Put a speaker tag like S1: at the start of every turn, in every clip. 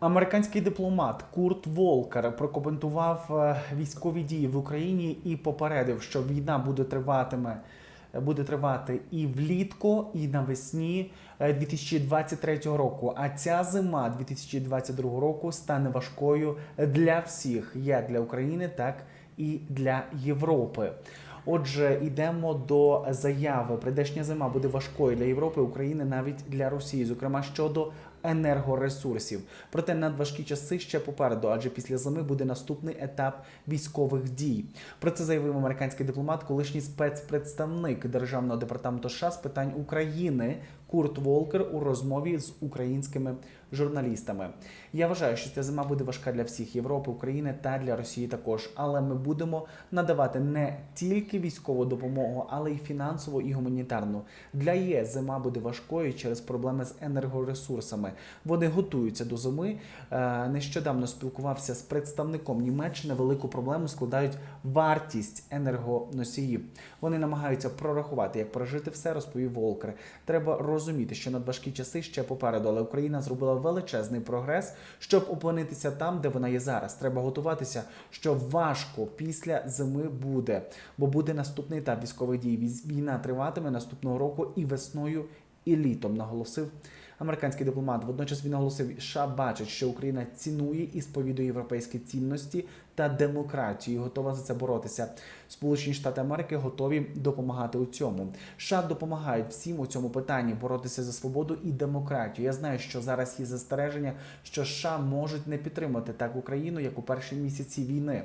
S1: Американський дипломат Курт Волкер прокоментував е, військові дії в Україні і попередив, що війна буде триватиме. Буде тривати і влітку, і навесні е, 2023 року. А ця зима 2022 року стане важкою для всіх, як для України, так і для Європи. Отже, йдемо до заяви. Прийдешня зима буде важкою для Європи, України, навіть для Росії, зокрема щодо енергоресурсів. Проте надважкі часи ще попереду, адже після зими буде наступний етап військових дій. Про це заявив американський дипломат, колишній спецпредставник державного департаменту США з питань України Курт Волкер у розмові з українськими журналістами. Я вважаю, що ця зима буде важка для всіх Європи, України та для Росії також. Але ми будемо надавати не тільки військову допомогу, але й фінансову і гуманітарну. Для ЄС зима буде важкою через проблеми з енергоресурсами. Вони готуються до зими. Е, Нещодавно спілкувався з представником Німеччини. Велику проблему складають вартість енергоносіїв. Вони намагаються прорахувати, як прожити все, розповів Волкер. Треба розуміти, що надважкі часи ще попереду, але Україна зробила величезний прогрес, щоб опинитися там, де вона є зараз. Треба готуватися, що важко після зими буде, бо буде наступний етап військових дій. Війна триватиме наступного року і весною, і літом, наголосив американський дипломат. Водночас він наголосив, США бачить, що Україна цінує і сповідує європейські цінності та демократію, готова за це боротися. Сполучені Штати Америки готові допомагати у цьому. США допомагають всім у цьому питанні боротися за свободу і демократію. Я знаю, що зараз є застереження, що США можуть не підтримати так Україну, як у перші місяці війни.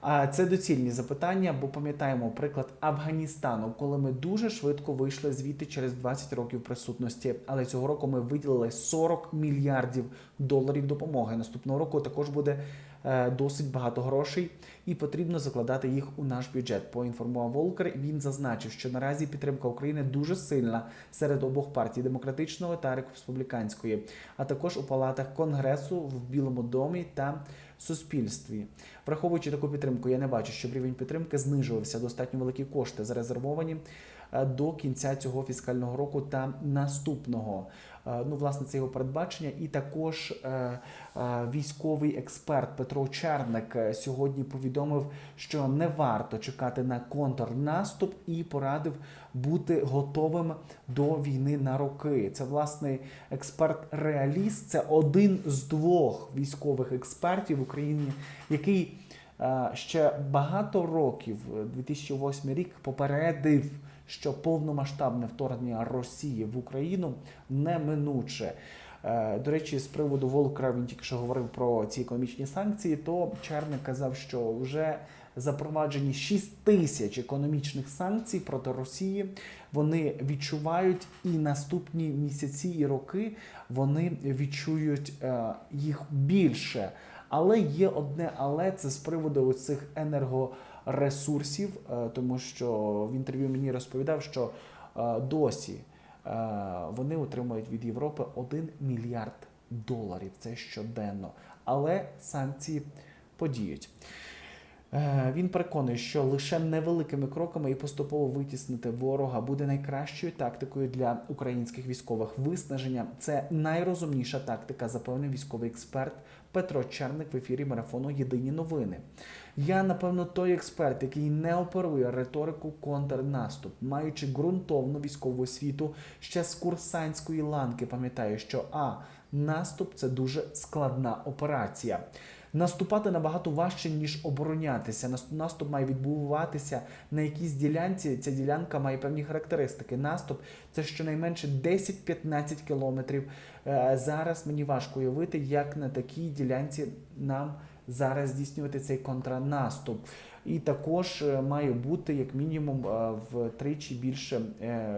S1: А це доцільні запитання, бо пам'ятаємо приклад Афганістану, коли ми дуже швидко вийшли звідти через 20 років присутності. Але цього року ми виділили 40 мільярдів доларів допомоги. Наступного року також буде е, досить багато грошей, і потрібно закладати їх у наш бюджет. Поінформував Волкер. Він зазначив, що наразі підтримка України дуже сильна серед обох партій демократичного та республіканської, а також у палатах Конгресу в Білому домі та суспільстві. Враховуючи таку підтримку, я не бачу, щоб рівень підтримки знижувався. Достатньо великі кошти зарезервовані е, до кінця цього фіскального року та наступного. Е, Ну, власне, це його передбачення. І також е, е, військовий експерт Петро Черник сьогодні повідомив, що не варто чекати на контрнаступ і порадив бути готовим до війни на роки. Це власне експерт-реаліст. Це один з двох військових експертів в Україні, який ще багато років, е, 2008 рік, попередив, що повномасштабне вторгнення Росії в Україну неминуче. Е, До речі, з приводу Волкера він тільки що говорив про ці економічні санкції, то Черник казав, що вже запроваджені 6 тисяч економічних санкцій проти Росії. Вони відчувають і наступні місяці і роки вони відчують е, їх більше. Але є одне, але це з приводу цих енергоресурсів, е, тому що в інтерв'ю мені розповідав, що е, досі е, вони отримують від Європи 1 мільярд доларів. Це щоденно. Але санкції подіють. Е, Він переконує, що лише невеликими кроками і поступово витіснити ворога буде найкращою тактикою для українських військових. Виснаження це найрозумніша тактика, запевнив військовий експерт Петро Черник в ефірі марафону Єдині новини. Я, напевно, той експерт, який не оперує риторику контрнаступ, маючи ґрунтовну військову освіту ще з курсантської ланки, пам'ятаю, що а наступ це дуже складна операція. Наступати набагато важче, ніж оборонятися. Нас- Наступ має відбуватися на якійсь ділянці. Ця ділянка має певні характеристики. Наступ це щонайменше 10-15 кілометрів. Е, Зараз мені важко уявити, як на такій ділянці нам зараз здійснювати цей контрнаступ. І також е, має бути як мінімум е, втричі більше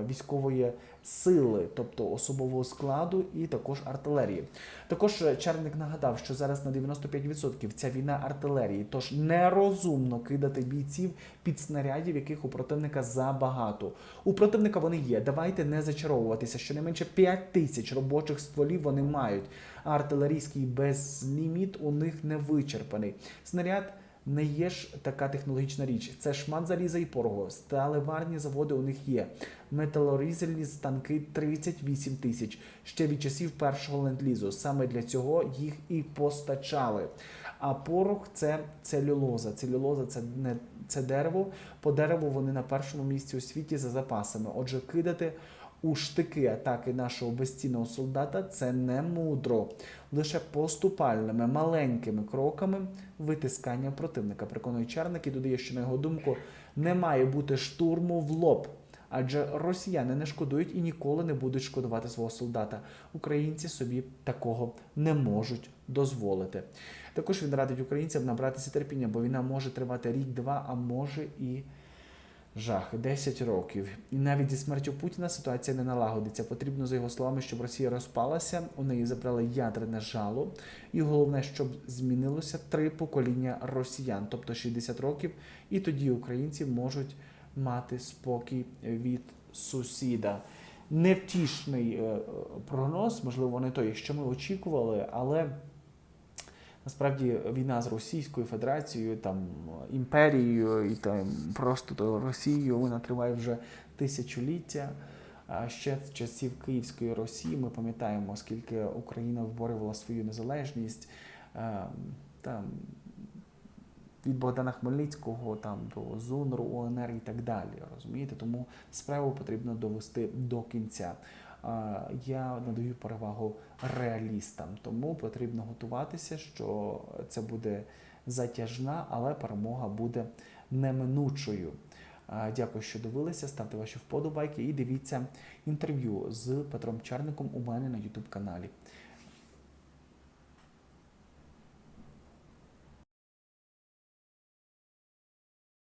S1: військової сили, тобто особового складу і також артилерії. Також е, Черник нагадав, що зараз на 95% ця війна артилерії, тож нерозумно кидати бійців під снарядів, яких у противника забагато. У противника вони є. Давайте не зачаровуватися. Щонайменше 5 тисяч робочих стволів вони мають. А артилерійський безліміт у них не вичерпаний. Снаряд не є ж така технологічна річ. Це шмат заліза і порогу. Сталеварні заводи у них є. Металорізальні станки 38 тисяч ще від часів першого ленд-лізу. Саме для цього їх і постачали. А порох це целюлоза. Целюлоза це не це дерево. По дереву вони на першому місці у світі за запасами. Отже, кидати у штики атаки нашого безцінного солдата це не мудро. Лише поступальними маленькими кроками витискання противника. Переконує Черник і додає, що на його думку не має бути штурму в лоб. Адже росіяни не шкодують і ніколи не будуть шкодувати свого солдата. Українці собі такого не можуть дозволити. Також він радить українцям набратися терпіння, бо війна може тривати рік-два, а може і жах 10 років. І навіть зі смертю Путіна ситуація не налагодиться. Потрібно, за його словами, щоб Росія розпалася, у неї забрали ядерне жало. І головне, щоб змінилося три покоління росіян, тобто 60 років, і тоді українці можуть мати спокій від сусіда. Невтішний е, прогноз, можливо, не той, що ми очікували, але насправді війна з Російською Федерацією, там імперією і там просто то Росією, вона триває вже тисячоліття. А ще з часів Київської Росії ми пам'ятаємо, скільки Україна виборювала свою незалежність. е, Там від Богдана Хмельницького там до ЗУНРу, УНР і так далі. Розумієте? Тому справу потрібно довести до кінця. Я надаю перевагу реалістам, тому потрібно готуватися, що це буде затяжна, але перемога буде неминучою. Дякую, що дивилися. Ставте ваші вподобайки і дивіться інтерв'ю з Петром Черником у мене на YouTube каналі.